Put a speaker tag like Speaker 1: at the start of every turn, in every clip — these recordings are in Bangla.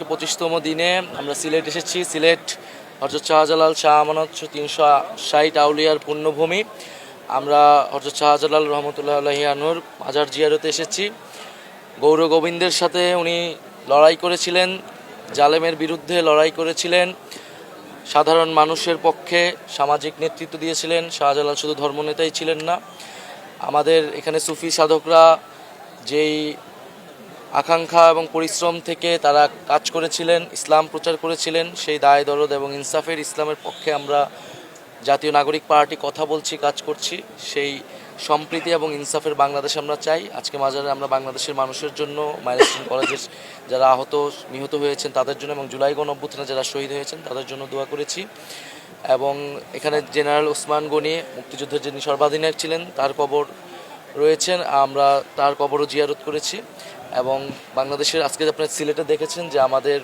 Speaker 1: আজকে পঁচিশতম দিনে আমরা সিলেট এসেছি। সিলেট হজরত শাহজালাল শাহ আমানত, তিনশো ষাট আউলিয়ার পুণ্যভূমি। আমরা হজরত শাহজালাল রহমতুল্লাহ আলহিয়ানুর মাজার জিয়ারতে এসেছি। গৌর গোবিন্দের সাথে উনি লড়াই করেছিলেন, জালেমের বিরুদ্ধে লড়াই করেছিলেন, সাধারণ মানুষের পক্ষে সামাজিক নেতৃত্ব দিয়েছিলেন। শাহজালাল শুধু ধর্মনেতাই ছিলেন না, আমাদের এখানে সুফি সাধকরা যেই আকাঙ্ক্ষা এবং পরিশ্রম থেকে তারা কাজ করেছিলেন, ইসলাম প্রচার করেছিলেন। সেই দায়, দরদ এবং ইনসাফের ইসলামের পক্ষে আমরা জাতীয় নাগরিক পার্টি কথা বলছি, কাজ করছি। সেই সম্প্রীতি এবং ইনসাফের বাংলাদেশ আমরা চাই। আজকে মাজারে আমরা বাংলাদেশের মানুষের জন্য মাইলস্টোন কলেজের যারা আহত, নিহত হয়েছেন তাদের জন্য এবং জুলাই গণ অভ্যুত্থানে যারা শহীদ হয়েছেন তাদের জন্য দোয়া করেছি। এবং এখানে জেনারেল ওসমান গনি, মুক্তিযুদ্ধের যিনি সর্বাধিনায়ক ছিলেন, তার কবর রয়েছেন, আমরা তার কবরও জিয়ারত করেছি এবং বাংলাদেশের, আজকে আপনার সিলেটে দেখেছেন যে আমাদের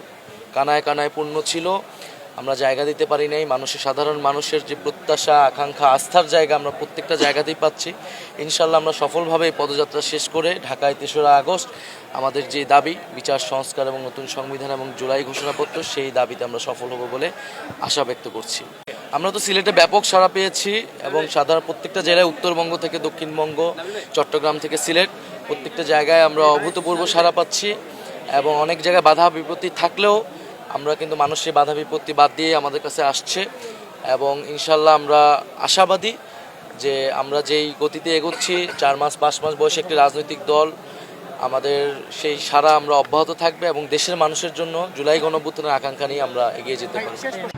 Speaker 1: কানায় কানায় পূর্ণ ছিল, আমরা জায়গা দিতে পারি নাই, মানুষের, সাধারণ মানুষের যে প্রত্যাশা, আকাঙ্ক্ষা, আস্থার জায়গা আমরা প্রত্যেকটা জায়গাতেই পাচ্ছি। ইনশাল্লাহ আমরা সফলভাবে এই পদযাত্রা শেষ করে ঢাকায় তেসরা আগস্ট আমাদের যে দাবি, বিচার, সংস্কার এবং নতুন সংবিধান এবং জুলাই ঘোষণাপত্র, সেই দাবিতে আমরা সফল হব বলে আশা ব্যক্ত করছি। আমরা তো সিলেটে ব্যাপক সাড়া পেয়েছি এবং সাধারণ প্রত্যেকটা জেলায় উত্তরবঙ্গ থেকে দক্ষিণবঙ্গ, চট্টগ্রাম থেকে সিলেট, প্রত্যেকটা জায়গায় আমরা অভূতপূর্ব সাড়া পাচ্ছি এবং অনেক জায়গায় বাধা বিপত্তি থাকলেও আমরা কিন্তু মানুষের বাধা বিপত্তি বাদ দিয়ে আমাদের কাছে আসছে এবং ইনশাল্লাহ আমরা আশাবাদী যে আমরা যেই গতিতে এগোচ্ছি, চার মাস, পাঁচ মাস বয়সে একটি রাজনৈতিক দল, আমাদের সেই সারা আমরা অব্যাহত থাকবে এবং দেশের মানুষের জন্য জুলাই গণঅভ্যুত্থানের আকাঙ্ক্ষা নিয়ে আমরা এগিয়ে যেতে পারি